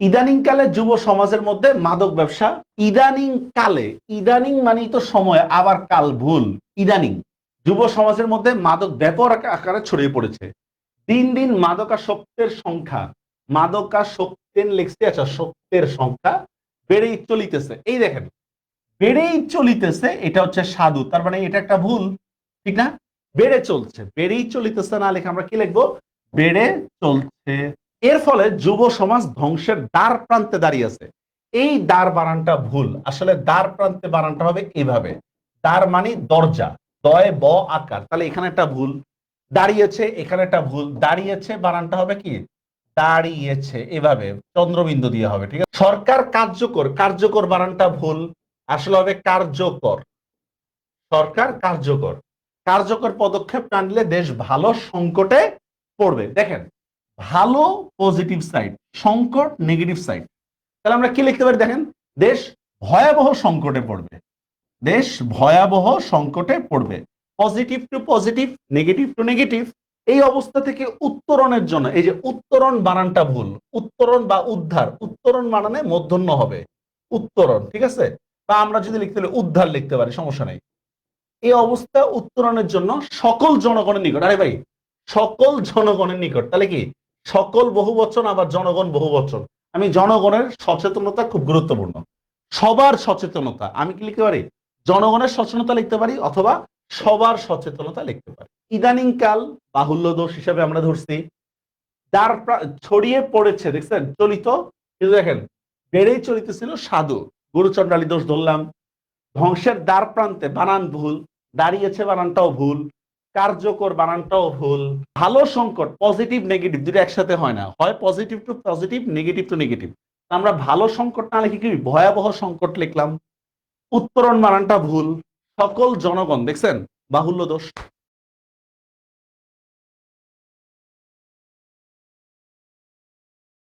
ইদানিং কালে যুব সমাজের মধ্যে মাদক ব্যবসা ইদানিং কালে ইদানিং মানেই তো সময়, আবার কাল ভুল, ইদানিং। যুব সমাজের মধ্যে মাদক ব্যাপক আকা- আকারে ছড়িয়ে পড়েছে। দিন দিন মাদকাসক্তের সংখ্যা, মাদকাসক্তের লেখছে আচ্ছা সত্যের সংখ্যা বেড়েই চলিতেছে। এই দেখেন, বেড়েই চলিতেছে, এটা হচ্ছে সাধু, তার মানে এটা একটা ভুল, ঠিক না? বেড়ে চলছে, বেড়েই চলিতেছে না লেখা, আমরা কি লিখব? বেড়ে চলছে। এর ফলে যুব সমাজ ধ্বংসের দ্বার প্রান্তে দাঁড়িয়ে আছে। এই দ্বার বানানটা ভুল। আসলে দ্বার প্রান্তে বানানটা হবে এইভাবে দ্বার মানে দরজা, দয়, ব, আকার। তাহলে এখানে একটা ভুল। দাঁড়িয়েছে, এখানে একটা ভুল। দাঁড়িয়েছে বানানটা হবে কি? দাঁড়িয়েছে, এভাবে। চন্দ্রবিন্দু দিয়ে হবে, ঠিক আছে? সরকার কার্যকর। কার্যকর বানানটা ভুল। আসলে হবে কার্যকর। সরকার কার্যকর। কার্যকর পদক্ষেপ না নিলে দেশ ভালো সংকটে পড়বে। দেখেন ভালো পজিটিভ সাইড সংকট নেগেটিভ সাইড তাহলে আমরা কি লিখতে পারি দেখেন? দেশ ভয়াবহ সংকটে পড়বে। দেশ ভয়াবহ সংকটে পড়বে। Positive to positive negative to negative এই অবস্থা থেকে উত্তরণের জন্য, এই যে উত্তরণ বানানটা ভুল, উত্তরণ বা উদ্ধার, উত্তরণ বানানে মধ্যন্য হবে। উত্তরণ, ঠিক আছে? বা আমরা যদি লিখতে হলে উদ্ধার লিখতে পারি, সমস্যা নেই। এই অবস্থা উত্তরণের জন্য সকল জনগণের নিকট, আরে ভাই, সকল জনগণের নিকট, তাহলে কি? সকল বহু বচন আবার জনগণ বহু বচন আমি জনগণের সচেতনতা খুব গুরুত্বপূর্ণ। সবার সচেতনতা, আমি কি লিখতে পারি? জনগণের সচেতনতা লিখতে পারি অথবা সবার সচেতনতা লিখতে পারি। ইদানিং কাল বাহুল্য দোষ হিসাবে আমরা ধরছি। যার ছড়িয়ে পড়েছে, দেখছেন? চলিত, কিন্তু দেখেন, বেড়েই চলিতেছিল সাধু। গুরুচন্ডালী দোষ ধরলাম। ধ্বংসের দ্বার প্রান্তে বানান ভুল, দাঁড়িয়েছে বানানটাও ভুল। কার্যকর বানানটাও ভুল। ভালো সংকট পজিটিভ নেগেটিভ দুটো একসাথে হয় না। হয় positive to positive negative to negative আমরা ভালো সংকট না লিখে কি ভয়াবহ সংকট লিখলাম? উত্তরণ বানানটা ভুল। সকল জনগণ, দেখছেন? বাহুল্য দোষ।